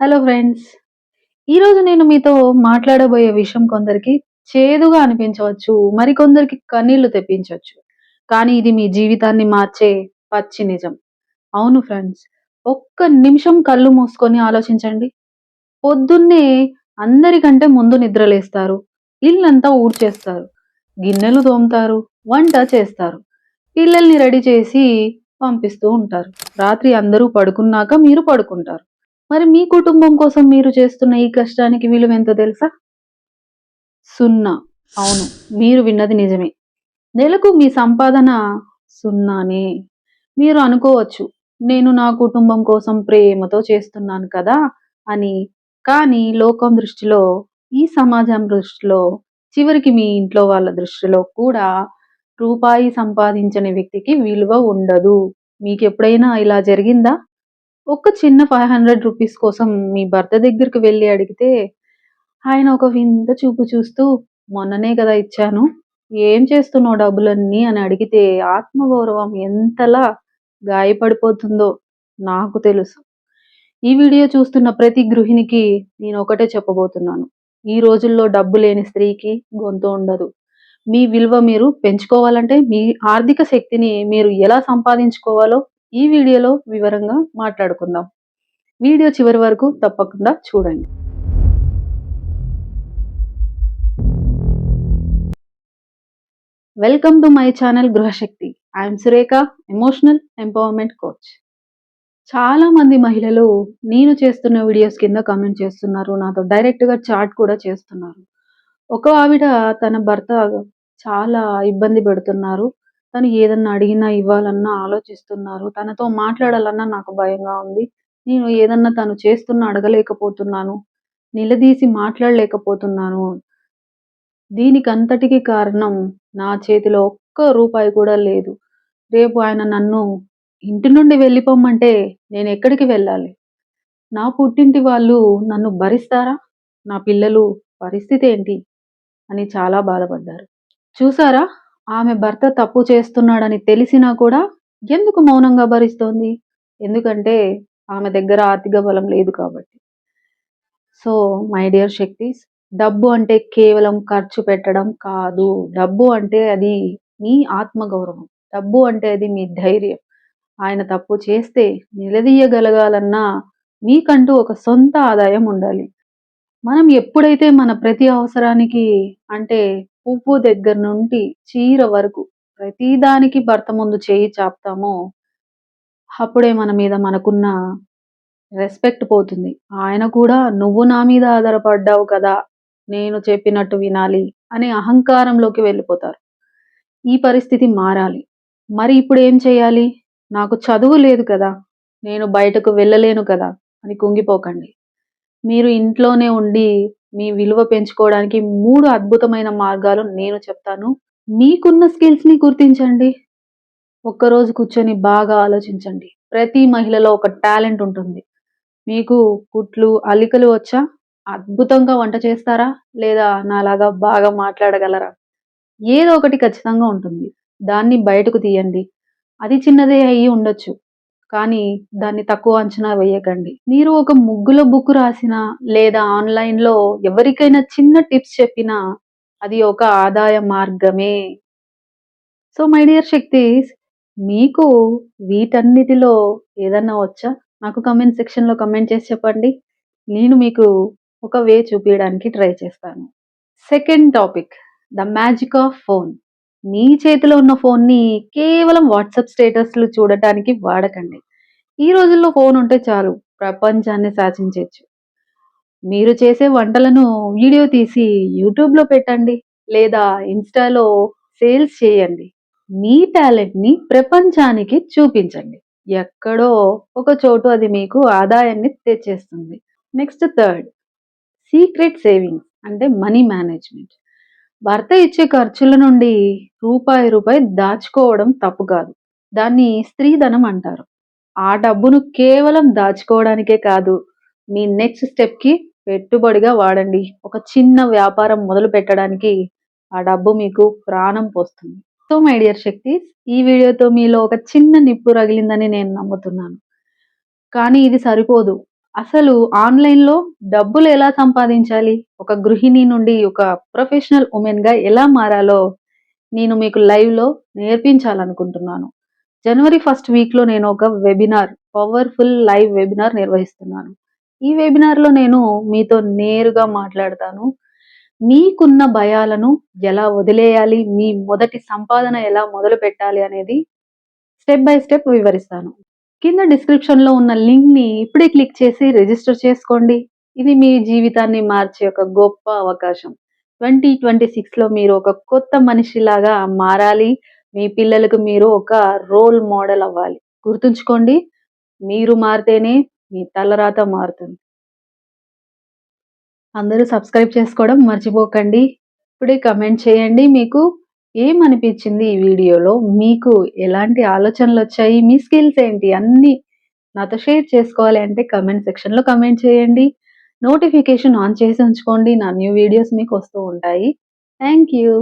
Hello friends ఈరోజు నేను మీతో మాట్లాడబోయే విషయం కొందరికి చేదుగా అనిపించవచ్చు మరికొందరికి కన్నీళ్ళు తెప్పించవచ్చు. కానీ ఇది మీ జీవితాన్ని మార్చే పచ్చి నిజం. అవును ఫ్రెండ్స్ ఒక్క నిమిషం కళ్ళు మూసుకొని ఆలోచించండి. పొద్దున్నే అందరికంటే ముందు నిద్రలేస్తారు. ఇల్లంతా ఊడ్చేస్తారు. గిన్నెలు తోముతారు. వంట చేస్తారు. పిల్లల్ని రెడీ చేసి పంపిస్తూ ఉంటారు. రాత్రి అందరూ పడుకున్నాక మీరు పడుకుంటారు. మరి మీ కుటుంబం కోసం మీరు చేస్తున్న ఈ కష్టానికి విలువ ఎంతో తెలుసా? సున్నా. అవును మీరు విన్నది నిజమే. నెలకు మీ సంపాదన సున్నానే. మీరు అనుకోవచ్చు నేను నా కుటుంబం కోసం ప్రేమతో చేస్తున్నాను కదా అని. కానీ లోకం దృష్టిలో ఈ సమాజం దృష్టిలో చివరికి మీ ఇంట్లో వాళ్ళ దృష్టిలో కూడా రూపాయి సంపాదించని వ్యక్తికి విలువ ఉండదు. మీకు ఎప్పుడైనా ఇలా జరిగిందా? ఒక చిన్న ఫైవ్ హండ్రెడ్ రూపీస్ కోసం మీ భర్త దగ్గరికి వెళ్ళి అడిగితే ఆయన ఒక వింత చూపు చూస్తూ మొన్ననే కదా ఇచ్చాను. ఏం చేస్తున్నావు డబ్బులన్నీ? అని అడిగితే ఆత్మగౌరవం ఎంతలా గాయపడిపోతుందో నాకు తెలుసు. ఈ వీడియో చూస్తున్న ప్రతి గృహిణికి నేను ఒకటే చెప్పబోతున్నాను. ఈ రోజుల్లో డబ్బు లేని స్త్రీకి గొంతు ఉండదు. మీ విలువ మీరు పెంచుకోవాలంటే మీ ఆర్థిక శక్తిని మీరు ఎలా సంపాదించుకోవాలో ఈ వీడియోలో వివరంగా మాట్లాడుకుందాం. వీడియో చివరి వరకు తప్పకుండా చూడండి. Welcome to my channel Gruhashakti I'm Surekha emotional empowerment coach చాలా మంది మహిళలు నేను చేస్తున్న వీడియోస్ కింద కామెంట్ చేస్తున్నారు. నాతో డైరెక్ట్గా చాట్ కూడా చేస్తున్నారు. ఒక ఆవిడ తన భర్త చాలా ఇబ్బంది పెడుతున్నారు. తను ఏదన్నా అడిగినా ఇవ్వాలన్నా ఆలోచిస్తున్నారు. తనతో మాట్లాడాలన్నా నాకు భయంగా ఉంది. నేను ఏదన్నా తను చేస్తున్నా అడగలేకపోతున్నాను. నిలదీసి మాట్లాడలేకపోతున్నాను. దీనికంతటికి కారణం నా చేతిలో ఒక్క రూపాయి కూడా లేదు. రేపు ఆయన నన్ను ఇంటి నుండి వెళ్ళిపోమ్మంటే నేను ఎక్కడికి వెళ్ళాలి? నా పుట్టింటి వాళ్ళు నన్ను భరిస్తారా? నా పిల్లలు పరిస్థితి ఏంటి? అని చాలా బాధపడ్డారు. చూసారా? ఆమె భర్త తప్పు చేస్తున్నాడని తెలిసినా కూడా ఎందుకు మౌనంగా భరిస్తోంది? ఎందుకంటే ఆమె దగ్గర ఆర్థిక బలం లేదు కాబట్టి. సో మై డియర్ శక్తిస్ డబ్బు అంటే కేవలం ఖర్చు పెట్టడం కాదు. డబ్బు అంటే అది మీ ఆత్మగౌరవం. డబ్బు అంటే అది మీ ధైర్యం. ఆయన తప్పు చేస్తే నిలదీయగలగాలన్నా మీకంటూ ఒక సొంత ఆదాయం ఉండాలి. మనం ఎప్పుడైతే మన ప్రతి అవసరానికి అంటే పువ్వు దగ్గర నుండి చీర వరకు ప్రతిదానికి భర్త ముందు చేయి చాపుతామో అప్పుడే మన మీద మనకున్న రెస్పెక్ట్ పోతుంది. ఆయన కూడా నువ్వు నా మీద ఆధారపడ్డావు కదా నేను చెప్పినట్టు వినాలి అనే అహంకారంలోకి వెళ్ళిపోతారు. ఈ పరిస్థితి మారాలి. మరి ఇప్పుడు ఏం చేయాలి? నాకు చదువు లేదు కదా నేను బయటకు వెళ్ళలేను కదా అని కుంగిపోకండి. మీరు ఇంట్లోనే ఉండి మీ విలువ పెంచుకోవడానికి మూడు అద్భుతమైన మార్గాలు నేను చెప్తాను. మీకున్న స్కిల్స్ని గుర్తించండి. ఒక్కరోజు కూర్చొని బాగా ఆలోచించండి. ప్రతి మహిళలో ఒక టాలెంట్ ఉంటుంది. మీకు కుట్లు అల్లికలు వచ్చా? అద్భుతంగా వంట చేస్తారా? లేదా నాలాగా బాగా మాట్లాడగలరా? ఏదో ఒకటి ఖచ్చితంగా ఉంటుంది. దాన్ని బయటకు తీయండి. అది చిన్నదే అయ్యి ఉండొచ్చు. కానీ దాన్ని తక్కువ అంచనా వేయకండి. మీరు ఒక ముగ్గుల బుక్ రాసినా లేదా ఆన్లైన్లో ఎవరికైనా చిన్న టిప్స్ చెప్పినా అది ఒక ఆదాయ మార్గమే. సో మై డియర్ శక్తిస్ మీకు వీటన్నిటిలో ఏదన్నా వచ్చా? నాకు కమెంట్ సెక్షన్లో కమెంట్ చేసి చెప్పండి. నేను మీకు ఒక వే చూపించడానికి ట్రై చేస్తాను. Second topic the magic of phone మీ చేతిలో ఉన్న ఫోన్ని కేవలం వాట్సాప్ స్టేటస్లు చూడటానికి వాడకండి. ఈ రోజుల్లో ఫోన్ ఉంటే చాలు ప్రపంచాన్ని శాసించవచ్చు మీరు చేసే వంటలను వీడియో తీసి యూట్యూబ్లో పెట్టండి లేదా ఇన్స్టాలో సేల్స్ చేయండి. మీ టాలెంట్ని ప్రపంచానికి చూపించండి. ఎక్కడో ఒక చోటు అది మీకు ఆదాయాన్ని తెచ్చేస్తుంది. నెక్స్ట్ థర్డ్ సీక్రెట్ సేవింగ్స్ అంటే మనీ మేనేజ్మెంట్. భర్త ఇచ్చే ఖర్చుల నుండి రూపాయి రూపాయి దాచుకోవడం తప్పు కాదు. దాన్ని స్త్రీధనం అంటారు. ఆ డబ్బును కేవలం దాచుకోవడానికే కాదు మీ నెక్స్ట్ స్టెప్కి పెట్టుబడిగా వాడండి. ఒక చిన్న వ్యాపారం మొదలు పెట్టడానికి ఆ డబ్బు మీకు ప్రాణం పోస్తుంది. సో మై డియర్ శక్తి ఈ వీడియోతో మీలో ఒక చిన్న నిప్పు రగిలిందని నేను నమ్ముతున్నాను. కానీ ఇది సరిపోదు. అసలు ఆన్‌లైన్‌లో డబ్బులు ఎలా సంపాదించాలి? ఒక గృహిణి నుండి ఒక ప్రొఫెషనల్ ఉమెన్గా ఎలా మారాలో నేను మీకు లైవ్‌లో నేర్పించాలనుకుంటున్నాను. జనవరి ఫస్ట్ వీక్‌లో నేను ఒక వెబినార్ పవర్‌ఫుల్ లైవ్ వెబినార్ నిర్వహిస్తున్నాను. ఈ వెబినార్‌లో నేను మీతో నేరుగా మాట్లాడతాను. మీకున్న భయాలను ఎలా వదిలేయాలి? మీ మొదటి సంపాదన ఎలా మొదలు పెట్టాలి అనేది స్టెప్ బై స్టెప్ వివరిస్తాను. కింద డిస్క్రిప్షన్‌లో ఉన్న లింక్‌ని ఇప్పుడే క్లిక్ చేసి రిజిస్టర్ చేసుకోండి. ఇది మీ జీవితాన్ని మార్చే ఒక గొప్ప అవకాశం. 2026లో మీరు ఒక కొత్త మనిషిలాగా మారాలి. మీ పిల్లలకు మీరు ఒక రోల్ మోడల్ అవ్వాలి. గుర్తుంచుకోండి మీరు మారితేనే మీ తలరాత మారుతుంది. అందరూ సబ్స్క్రైబ్ చేసుకోవడం మర్చిపోకండి. ఇప్పుడే కమెంట్ చేయండి. మీకు ఏమనిపించింది ఈ వీడియోలో? మీకు ఎలాంటి ఆలోచనలు వచ్చాయి మీ స్కిల్స్ ఏంటి? అన్నీ నాతో షేర్ చేసుకోవాలి అంటే కమెంట్ సెక్షన్‌లో కమెంట్ చేయండి. నోటిఫికేషన్ ఆన్ చేసి ఉంచుకోండి. నా న్యూ వీడియోస్ మీకు వస్తూ ఉంటాయి. Thank you.